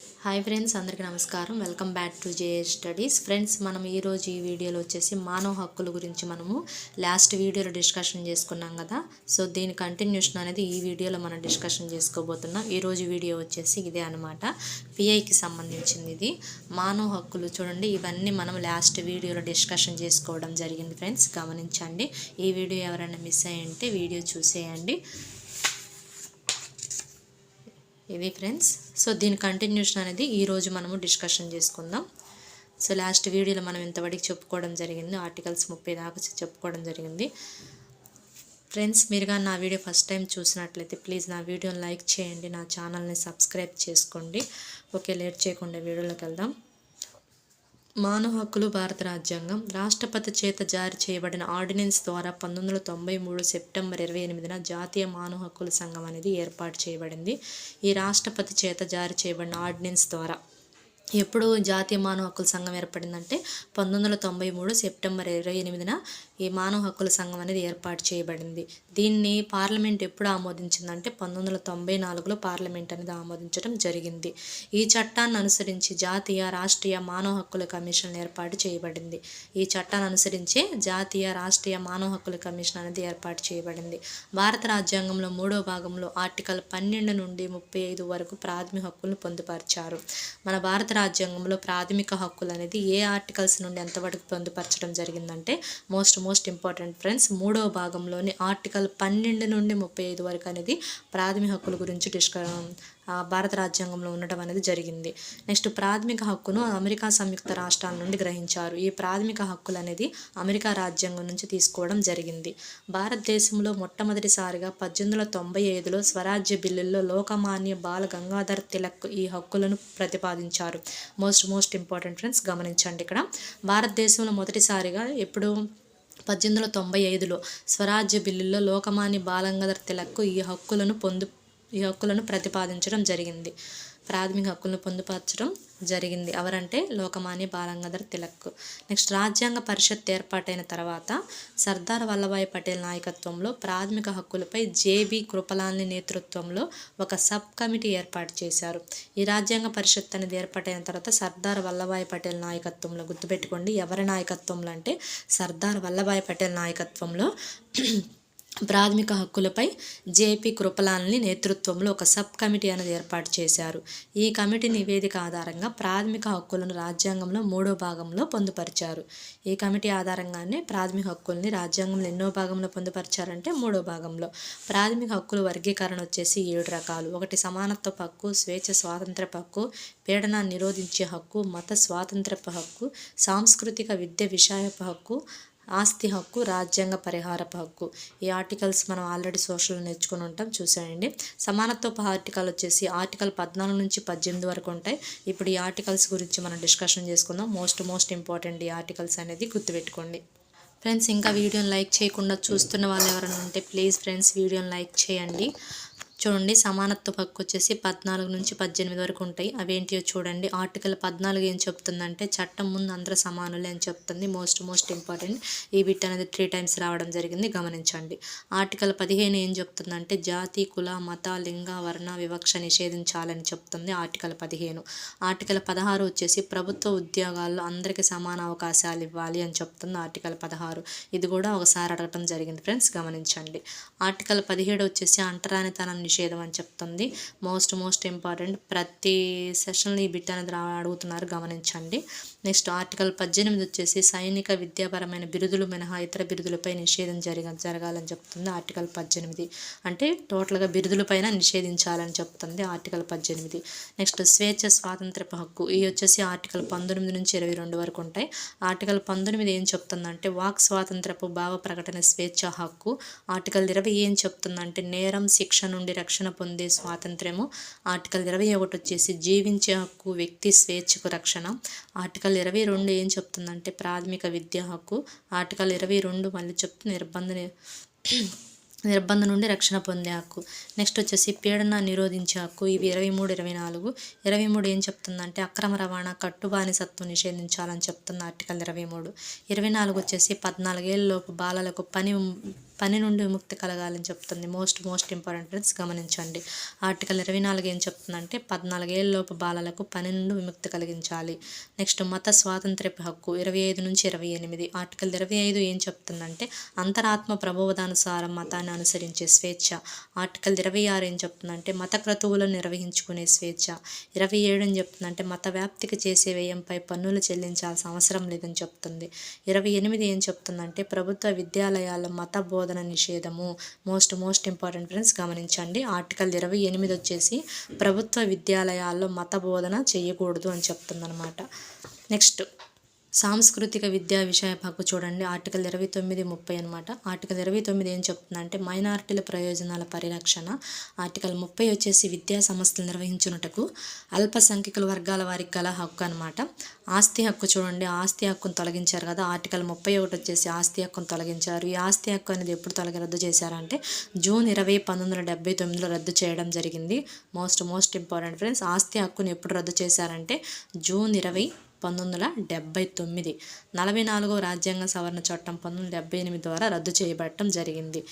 Hi friends అందరికీ నమస్కారం. Welcome back to J studies friends మనం ఈరోజు ఈ వీడియోలో వచ్చేసి మానవ హక్కుల గురించి మనము లాస్ట్ వీడియోలో డిస్కషన్ చేసుకున్నాం కదా. సో దీని కంటిన్యూషన్ అనేది ఈ వీడియోలో మనం డిస్కషన్ చేసుకోబోతున్నాం. ఈరోజు వీడియో వచ్చేసి ఇదే అనమాట పిఐకి సంబంధించింది ఇది. మానవ హక్కులు చూడండి ఇవన్నీ మనం లాస్ట్ వీడియోలో డిస్కషన్ చేసుకోవడం జరిగింది ఫ్రెండ్స్ గమనించండి. ఈ వీడియో ఎవరైనా మిస్ అయ్యంటే వీడియో చూసేయండి. ఇది ఫ్రెండ్స్. సో దీని కంటిన్యూషన్ అనేది ఈరోజు మనము డిస్కషన్ చేసుకుందాం. సో లాస్ట్ వీడియోలో మనం ఇంతవరకు చెప్పుకోవడం జరిగింది. ఆర్టికల్స్ ముప్పై దాకా చెప్పుకోవడం జరిగింది. ఫ్రెండ్స్ మీరు కానీ నా వీడియో ఫస్ట్ టైం చూసినట్లయితే ప్లీజ్ నా వీడియోని లైక్ చేయండి. నా ఛానల్ని సబ్స్క్రైబ్ చేసుకోండి. ఓకే లేట్ చేయకుండా వీడియోలోకి వెళ్దాం. మానవ హక్కులు భారత రాజ్యాంగం రాష్ట్రపతి చేత జారీ చేయబడిన ఆర్డినెన్స్ ద్వారా పంతొమ్మిది వందల తొంభై మూడు సెప్టెంబర్ ఇరవై ఎనిమిదిన జాతీయ మానవ హక్కుల సంఘం అనేది ఏర్పాటు చేయబడింది. ఈ రాష్ట్రపతి చేత జారీ చేయబడిన ఆర్డినెన్స్ ద్వారా ఎప్పుడు జాతీయ మానవ హక్కుల సంఘం ఏర్పడిందంటే పంతొమ్మిది వందల తొంభై మూడు సెప్టెంబర్ ఇరవై ఎనిమిదిన ఈ మానవ హక్కుల సంఘం అనేది ఏర్పాటు చేయబడింది. దీన్ని పార్లమెంట్ ఎప్పుడు ఆమోదించిందంటే పంతొమ్మిది వందల తొంభై నాలుగులో పార్లమెంట్ అనేది ఆమోదించడం జరిగింది. ఈ చట్టాన్ని అనుసరించి జాతీయ రాష్ట్రీయ మానవ హక్కుల కమిషన్ ఏర్పాటు చేయబడింది. ఈ చట్టాన్ని అనుసరించే జాతీయ రాష్ట్రీయ మానవ హక్కుల కమిషన్ అనేది ఏర్పాటు చేయబడింది. భారత రాజ్యాంగంలో మూడో భాగంలో ఆర్టికల్ పన్నెండు నుండి ముప్పై ఐదు వరకు ప్రాథమిక హక్కులను పొందుపరిచారు. మన భారత రాజ్యాంగంలో ప్రాథమిక హక్కులు అనేది ఏ ఆర్టికల్స్ నుండి ఎంతవరకు పొందుపరచడం జరిగిందంటే మోస్ట్ మోస్ట్ ఇంపార్టెంట్ ఫ్రెండ్స్ మూడవ భాగంలోని ఆర్టికల్ పన్నెండు నుండి ముప్పై ఐదు వరకు అనేది ప్రాథమిక హక్కుల గురించి డిస్క భారత రాజ్యాంగంలో ఉండటం అనేది జరిగింది. నెక్స్ట్ ప్రాథమిక హక్కును అమెరికా సంయుక్త రాష్ట్రాల నుండి గ్రహించారు. ఈ ప్రాథమిక హక్కులు అనేది అమెరికా రాజ్యాంగం నుంచి తీసుకోవడం జరిగింది. భారతదేశంలో మొట్టమొదటిసారిగా పద్దెనిమిది వందల తొంభై ఐదులో స్వరాజ్య బిల్లుల్లో లోకమాన్య బాల గంగాధర్ తిలక్ ఈ హక్కులను ప్రతిపాదించారు. మోస్ట్ మోస్ట్ ఇంపార్టెంట్ ఫ్రెండ్స్ గమనించండి ఇక్కడ. భారతదేశంలో మొదటిసారిగా ఎప్పుడు పద్దెనిమిది వందల తొంభై ఐదులో స్వరాజ్య బిల్లుల్లో లోకమాన్య బాలంగధర్ తిలక్కు ఈ హక్కులను పొందు ఈ హక్కులను ప్రతిపాదించడం జరిగింది. ప్రాథమిక హక్కులను పొందుపరచడం జరిగింది. ఎవరంటే లోకమాన్య బాలంగధర్ తిలక్. నెక్స్ట్ రాజ్యాంగ పరిషత్ ఏర్పాటైన తర్వాత సర్దార్ వల్లభాయ్ పటేల్ నాయకత్వంలో ప్రాథమిక హక్కులపై జేబి కృపలాని నేతృత్వంలో ఒక సబ్ కమిటీ ఏర్పాటు చేశారు. ఈ రాజ్యాంగ పరిషత్ అనేది ఏర్పాటైన తర్వాత సర్దార్ వల్లభాయ్ పటేల్ నాయకత్వంలో గుర్తుపెట్టుకోండి ఎవరి నాయకత్వంలో అంటే సర్దార్ వల్లభాయ్ పటేల్ నాయకత్వంలో ప్రాథమిక హక్కులపై జేపీ కృపలాల్ని నేతృత్వంలో ఒక సబ్ కమిటీ అనేది ఏర్పాటు చేశారు. ఈ కమిటీ నివేదిక ఆధారంగా ప్రాథమిక హక్కులను రాజ్యాంగంలో మూడో భాగంలో పొందుపరిచారు. ఈ కమిటీ ఆధారంగానే ప్రాథమిక హక్కుల్ని రాజ్యాంగంలో ఎన్నో భాగంలో పొందుపరిచారంటే మూడో భాగంలో. ప్రాథమిక హక్కుల వర్గీకరణ వచ్చేసి ఏడు రకాలు. ఒకటి సమానత్వ హక్కు స్వేచ్ఛ స్వాతంత్ర హక్కు పీడన నిరోధించే హక్కు మత స్వాతంత్రపు హక్కు సాంస్కృతిక విద్య విషయపు హక్కు ఆస్తి హక్కు రాజ్యాంగ పరిహారపు హక్కు. ఈ ఆర్టికల్స్ మనం ఆల్రెడీ సోషల్ నేర్చుకుని ఉంటాం చూసేయండి సమానత్వపు ఆర్టికల్ వచ్చేసి ఆర్టికల్ పద్నాలుగు నుంచి పద్దెనిమిది వరకు ఉంటాయి. ఇప్పుడు ఈ ఆర్టికల్స్ గురించి మనం డిస్కషన్ చేసుకుందాం. మోస్ట్ మోస్ట్ ఇంపార్టెంట్ ఈ ఆర్టికల్స్ అనేది గుర్తుపెట్టుకోండి. ఫ్రెండ్స్ ఇంకా వీడియోని లైక్ చేయకుండా చూస్తున్న వాళ్ళు ఎవరైనా ఉంటే ప్లీజ్ ఫ్రెండ్స్ వీడియోని లైక్ చేయండి. చూడండి సమానత్వ హక్కు వచ్చేసి పద్నాలుగు నుంచి పద్దెనిమిది వరకు ఉంటాయి. అవేంటియో చూడండి. ఆర్టికల్ పద్నాలుగు ఏం చెప్తుందంటే చట్టం ముందు అందరూ సమానులే అని చెప్తుంది. మోస్ట్ మోస్ట్ ఇంపార్టెంట్ ఈ బిట్ అనేది త్రీ టైమ్స్ రావడం జరిగింది. గమనించండి. ఆర్టికల్ పదిహేను ఏం చెప్తుందంటే జాతి కుల మత లింగ వర్ణ వివక్ష నిషేధించాలని చెప్తుంది ఆర్టికల్ పదిహేను. ఆర్టికల్ పదహారు వచ్చేసి ప్రభుత్వ ఉద్యోగాల్లో అందరికీ సమాన అవకాశాలు ఇవ్వాలి అని చెప్తుంది ఆర్టికల్ పదహారు. ఇది కూడా ఒకసారి అడగటం జరిగింది. ఫ్రెండ్స్ గమనించండి. ఆర్టికల్ పదిహేడు వచ్చేసి అంటరానితనాన్ని నిషేధం అని చెప్తుంది. మోస్ట్ మోస్ట్ ఇంపార్టెంట్ ప్రతి సెషన్లో ఈ బిట్ అనేది అడుగుతున్నారు. గమనించండి. నెక్స్ట్ ఆర్టికల్ పద్దెనిమిది వచ్చేసి సైనిక విద్యాపరమైన బిరుదులు మినహా ఇతర బిరుదులపై నిషేధం జరగ జరగాలని చెప్తుంది. ఆర్టికల్ పద్దెనిమిది. అంటే టోటల్గా బిరుదులపైన నిషేధించాలని చెప్తుంది. ఆర్టికల్ పద్దెనిమిది. నెక్స్ట్ స్వేచ్ఛ స్వాతంత్రపు హక్కు. ఇవి వచ్చేసి ఆర్టికల్ పంతొమ్మిది నుంచి ఇరవై రెండు వరకు ఉంటాయి. ఆర్టికల్ పంతొమ్మిది ఏం చెప్తుందంటే వాక్ స్వాతంత్రపు భావ ప్రకటన స్వేచ్ఛ హక్కు. ఆర్టికల్ ఇరవై ఏం చెప్తుందంటే నేరం శిక్ష నుండి రక్షణ పొందే స్వాతంత్ర్యము. ఆర్టికల్ ఇరవై ఒకటి వచ్చేసి జీవించే హక్కు వ్యక్తి స్వేచ్ఛకు రక్షణ. ఆర్టికల్ ఇరవై రెండు ఏం చెప్తుందంటే ప్రాథమిక విద్యా హక్కు. ఆర్టికల్ ఇరవై రెండు మళ్ళీ చెప్తుంది నిర్బంధ నిర్బంధం నుండి రక్షణ పొందే హక్కు. నెక్స్ట్ వచ్చేసి పీడన నిరోధించే హక్కు. ఇవి ఇరవై మూడు ఇరవై నాలుగు. ఇరవై మూడు ఏం చెప్తుందంటే అక్రమ రవాణా కట్టుబానిసత్వం నిషేధించాలని చెప్తుంది ఆర్టికల్ ఇరవై మూడు. ఇరవై నాలుగు వచ్చేసి పద్నాలుగేళ్ళలోపు బాలలకు పని పని నుండి విముక్తి కలగాలని చెప్తుంది. మోస్ట్ మోస్ట్ ఇంపార్టెంట్ గమనించండి. ఆర్టికల్ ఇరవై నాలుగు ఏం చెప్తుందంటే పద్నాలుగేళ్ళలోపు బాలలకు పని నుండి విముక్తి కలిగించాలి. నెక్స్ట్ మత స్వాతంత్ర్యపు హక్కు ఇరవై ఐదు నుంచి ఇరవై ఎనిమిది. ఆర్టికల్ ఇరవై ఐదు ఏం చెప్తుందంటే అంతరాత్మ ప్రబోధానుసారం మతాన్ని అనుసరించే స్వేచ్ఛ. ఆర్టికల్ ఇరవై ఆరు ఏం చెప్తుందంటే మత క్రతువులను నిర్వహించుకునే స్వేచ్ఛ. ఇరవై ఏడు అని చెప్తుందంటే మత వ్యాప్తికి చేసే వ్యయంపై పన్నులు చెల్లించాల్సిన అవసరం లేదని చెప్తుంది. ఇరవై ఎనిమిది ఏం చెప్తుందంటే ప్రభుత్వ విద్యాలయాల్లో మత బోధ బోధన నిషేధము. మోస్ట్ మోస్ట్ ఇంపార్టెంట్ ఫ్రెండ్స్ గమనించండి. ఆర్టికల్ ఇరవై ఎనిమిది వచ్చేసి ప్రభుత్వ విద్యాలయాల్లో మత బోధన చేయకూడదు అని చెప్తుందన్నమాట. నెక్స్ట్ సాంస్కృతిక విద్యా విషయ హక్కు చూడండి. ఆర్టికల్ ఇరవై తొమ్మిది ముప్పై అనమాట ఆర్టికల్ ఇరవై తొమ్మిది ఏం చెప్తుందంటే మైనారిటీల ప్రయోజనాల పరిరక్షణ. ఆర్టికల్ ముప్పై వచ్చేసి విద్యా సంస్థలు నిర్వహించునటకు అల్పసంఖ్యకుల వర్గాల వారికి గల హక్కు అనమాట ఆస్తి హక్కు చూడండి. ఆస్తి హక్కును తొలగించారు కదా. ఆర్టికల్ ముప్పై ఒకటి వచ్చేసి ఆస్తి హక్కును తొలగించారు. ఈ ఆస్తి హక్కు అనేది ఎప్పుడు తొలగి రద్దు చేశారంటే జూన్ ఇరవై పంతొమ్మిది వందల డెబ్బై తొమ్మిదిలో రద్దు చేయడం జరిగింది. మోస్ట్ మోస్ట్ ఇంపార్టెంట్ ఫ్రెండ్స్ ఆస్తి హక్కును ఎప్పుడు రద్దు చేశారంటే జూన్ ఇరవై పంతొమ్మిది వందల డెబ్బై తొమ్మిది. నలభై నాలుగో రాజ్యాంగ సవరణ చట్టం పంతొమ్మిది వందల డెబ్బై ఎనిమిది ద్వారా రద్దు చేయబడటం జరిగింది.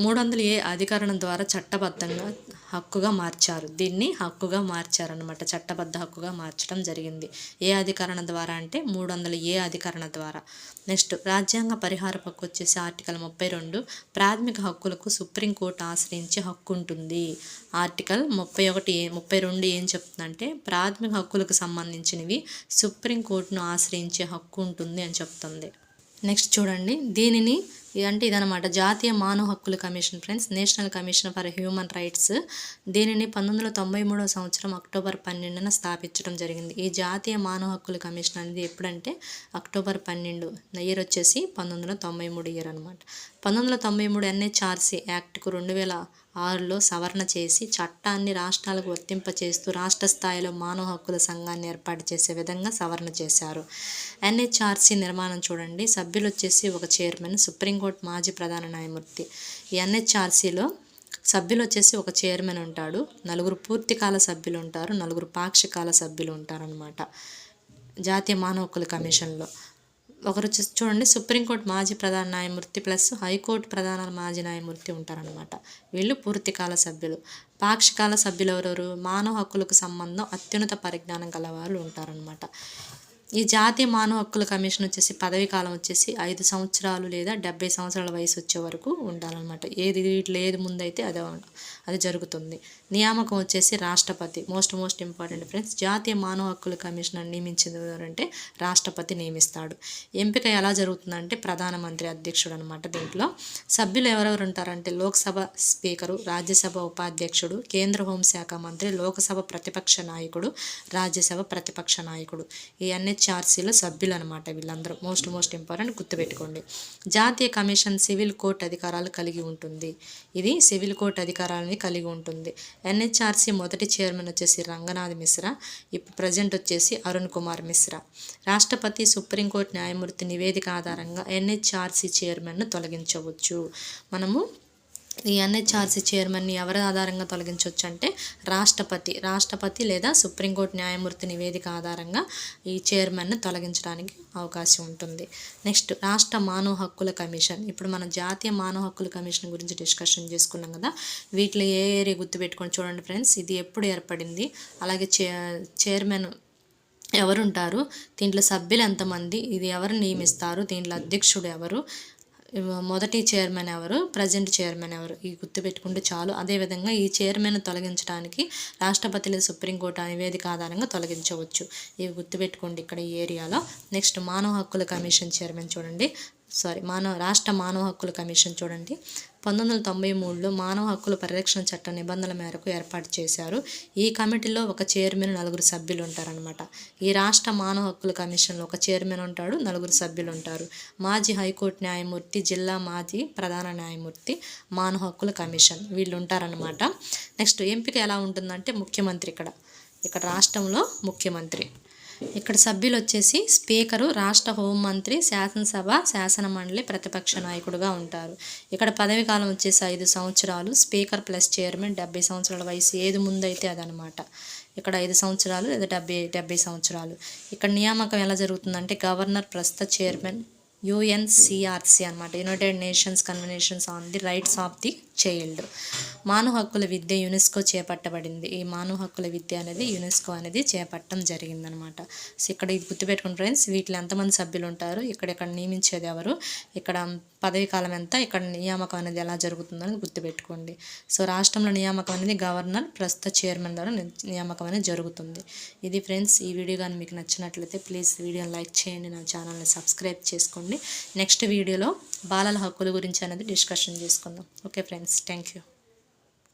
మూడు వందల ఏ అధికరణం ద్వారా చట్టబద్ధంగా హక్కుగా మార్చారు. దీన్ని హక్కుగా మార్చారనమాట చట్టబద్ధ హక్కుగా మార్చడం జరిగింది. ఏ అధికరణ ద్వారా అంటే మూడు వందల ఏ అధికరణ ద్వారా. నెక్స్ట్ రాజ్యాంగ పరిహార హక్కు వచ్చేసి ఆర్టికల్ ముప్పై రెండు. ప్రాథమిక హక్కులకు సుప్రీంకోర్టు ఆశ్రయించే హక్కు ఉంటుంది. ఆర్టికల్ ముప్పై ఒకటి ముప్పై రెండు ఏం చెప్తుందంటే ప్రాథమిక హక్కులకు సంబంధించినవి సుప్రీంకోర్టును ఆశ్రయించే హక్కు ఉంటుంది అని చెప్తుంది. నెక్స్ట్ చూడండి. దీనిని అంటే ఇదనమాట జాతీయ మానవ హక్కుల commission friends national commission for human rights. దీనిని పంతొమ్మిది వందల తొంభై మూడవ సంవత్సరం అక్టోబర్ పన్నెండున స్థాపించడం జరిగింది. ఈ జాతీయ మానవ హక్కుల కమిషన్ అనేది ఎప్పుడంటే అక్టోబర్ పన్నెండు. ఇయర్ వచ్చేసి పంతొమ్మిది వందల తొంభై మూడు ఇయర్ అనమాట పంతొమ్మిది వందల తొంభై మూడు ఎన్హెచ్ఆర్సీ యాక్ట్కు రెండు వేల ఆరులో సవరణ చేసి చట్టాన్ని రాష్ట్రాలకు వర్తింపచేస్తూ రాష్ట్ర స్థాయిలో మానవ హక్కుల సంఘాన్ని ఏర్పాటు చేసే విధంగా సవరణ చేశారు. ఎన్హెచ్ఆర్సీ నిర్మాణం చూడండి. సభ్యులు వచ్చేసి ఒక చైర్మన్ సుప్రీంకోర్టు మాజీ ప్రధాన న్యాయమూర్తి. ఈ ఎన్హెచ్ఆర్సీలో సభ్యులు వచ్చేసి ఒక చైర్మన్ ఉంటాడు. నలుగురు పూర్తికాల సభ్యులు ఉంటారు నలుగురు పాక్షికాల సభ్యులు ఉంటారనమాట జాతీయ మానవ హక్కుల కమిషన్లో. ఒకరు చూడండి సుప్రీంకోర్టు మాజీ ప్రధాన న్యాయమూర్తి ప్లస్ హైకోర్టు ప్రధాన మాజీ న్యాయమూర్తి ఉంటారనమాట వీళ్ళు పూర్తికాల సభ్యులు. పాక్షికాల సభ్యులు ఎవరెవరు? మానవ హక్కులకు సంబంధం అత్యున్నత పరిజ్ఞానం గల వాళ్ళు ఉంటారనమాట ఈ జాతీయ మానవ హక్కుల కమిషన్ వచ్చేసి పదవి కాలం వచ్చేసి ఐదు సంవత్సరాలు లేదా డెబ్బై సంవత్సరాల వయసు వచ్చే వరకు ఉండాలన్నమాట. ఏది వీటిలో ఏది ముందైతే అదే అది జరుగుతుంది. నియామకం వచ్చేసి రాష్ట్రపతి. మోస్ట్ మోస్ట్ ఇంపార్టెంట్ ఫ్రెండ్స్ జాతీయ మానవ హక్కుల కమిషన్ నియమించింది ఎవరంటే రాష్ట్రపతి నియమిస్తాడు. ఎంపిక ఎలా జరుగుతుందంటే ప్రధానమంత్రి అధ్యక్షుడు అనమాట దీంట్లో. సభ్యులు ఎవరెవరు ఉంటారంటే లోక్సభ స్పీకరు రాజ్యసభ ఉపాధ్యక్షుడు కేంద్ర హోంశాఖ మంత్రి లోకసభ ప్రతిపక్ష నాయకుడు రాజ్యసభ ప్రతిపక్ష నాయకుడు. ఈ అన్ని హెచ్ఆర్సీలో సభ్యులు అనమాట వీళ్ళందరూ. మోస్ట్ మోస్ట్ ఇంపార్టెంట్ గుర్తుపెట్టుకోండి. జాతీయ కమిషన్ సివిల్ కోర్టు అధికారాలు కలిగి ఉంటుంది. ఇది సివిల్ కోర్టు అధికారాలని కలిగి ఉంటుంది. ఎన్హెచ్ఆర్సీ మొదటి చైర్మన్ వచ్చేసి రంగనాథ్ మిశ్రా ఇప్పుడు ప్రజెంట్ వచ్చేసి అరుణ్ కుమార్ మిశ్రా. రాష్ట్రపతి సుప్రీంకోర్టు న్యాయమూర్తి నివేదిక ఆధారంగా ఎన్హెచ్ఆర్సీ చైర్మన్ను తొలగించవచ్చు. మనము ఈ ఎన్హెచ్ఆర్సీ చైర్మన్ని ఎవరి ఆధారంగా తొలగించవచ్చు అంటే రాష్ట్రపతి రాష్ట్రపతి లేదా సుప్రీంకోర్టు న్యాయమూర్తి నివేదిక ఆధారంగా ఈ చైర్మన్ను తొలగించడానికి అవకాశం ఉంటుంది. నెక్స్ట్ రాష్ట్ర మానవ హక్కుల కమిషన్. ఇప్పుడు మనం జాతీయ మానవ హక్కుల కమిషన్ గురించి డిస్కషన్ చేసుకున్నాం కదా వీటిలో ఏ ఏరియా గుర్తుపెట్టుకొని చూడండి ఫ్రెండ్స్. ఇది ఎప్పుడు ఏర్పడింది? అలాగే చే చైర్మన్ ఎవరుంటారు? దీంట్లో సభ్యులు ఎంతమంది? ఇది ఎవరు నియమిస్తారు? దీంట్లో అధ్యక్షుడు ఎవరు? మొదటి చైర్మన్ ఎవరు ప్రజెంట్ చైర్మన్ ఎవరు ఈ గుర్తుపెట్టుకుంటే చాలు. అదేవిధంగా ఈ చైర్మన్ తొలగించడానికి రాష్ట్రపతి లేదా సుప్రీంకోర్టు నివేదిక ఆధారంగా తొలగించవచ్చు. ఇవి గుర్తుపెట్టుకోండి ఇక్కడ ఈ ఏరియాలో. నెక్స్ట్ మానవ హక్కుల కమిషన్ చైర్మన్ చూడండి. సారీ మానవ రాష్ట్ర మానవ హక్కుల కమిషన్ చూడండి. పంతొమ్మిది వందల తొంభై మూడులో మానవ హక్కుల పరిరక్షణ చట్ట నిబంధనల మేరకు ఏర్పాటు చేశారు. ఈ కమిటీలో ఒక చైర్మన్ నలుగురు సభ్యులు ఉంటారనమాట ఈ రాష్ట్ర మానవ హక్కుల కమిషన్లో ఒక చైర్మన్ ఉంటాడు నలుగురు సభ్యులు ఉంటారు. మాజీ హైకోర్టు న్యాయమూర్తి జిల్లా మాజీ ప్రధాన న్యాయమూర్తి మానవ హక్కుల కమిషన్ వీళ్ళు ఉంటారనమాట నెక్స్ట్ ఎంపిక ఎలా ఉంటుందంటే ముఖ్యమంత్రి ఇక్కడ. ఇక్కడ రాష్ట్రంలో ముఖ్యమంత్రి. ఇక్కడ సభ్యులు వచ్చేసి స్పీకరు రాష్ట్ర హోంమంత్రి శాసనసభ శాసన మండలి ప్రతిపక్ష నాయకుడుగా ఉంటారు. ఇక్కడ పదవి కాలం వచ్చేసి ఐదు సంవత్సరాలు. స్పీకర్ ప్లస్ చైర్మన్ డెబ్బై సంవత్సరాల వయసు ఏది ముందైతే అదనమాట. ఇక్కడ ఐదు సంవత్సరాలు లేదా డెబ్బై డెబ్బై సంవత్సరాలు. ఇక్కడ నియామకం ఎలా జరుగుతుందంటే గవర్నర్ ప్రస్తుత చైర్మన్ యుఎన్సిఆర్సి అనమాట United Nations conventions on the rights of the child మానవ హక్కుల విద్య యునెస్కో చేపట్టబడింది. ఈ మానవ హక్కుల విద్య అనేది యునెస్కో అనేది చేపట్టడం జరిగిందనమాట సో ఇక్కడ ఇది గుర్తుపెట్టుకుని ఫ్రెండ్స్ వీటిలో ఎంతమంది సభ్యులు ఉంటారు ఇక్కడ ఇక్కడ నియమించేది ఎవరు ఇక్కడ పదవి కాలం ఎంత ఇక్కడ నియామకం అనేది ఎలా జరుగుతుందని గుర్తుపెట్టుకోండి. సో రాష్ట్రంలో నియామకం అనేది గవర్నర్ ప్రస్తుత చైర్మన్ ద్వారా నియామకం అనేది జరుగుతుంది. ఇది ఫ్రెండ్స్ ఈ వీడియో కానీ మీకు నచ్చినట్లయితే ప్లీజ్ వీడియోని లైక్ చేయండి నా ఛానల్ని సబ్స్క్రైబ్ చేసుకోండి. నెక్స్ట్ వీడియోలో బాలల హక్కుల గురించి అనేది డిస్కషన్ చేసుకుందాం. Okay friends. friends. Thank you.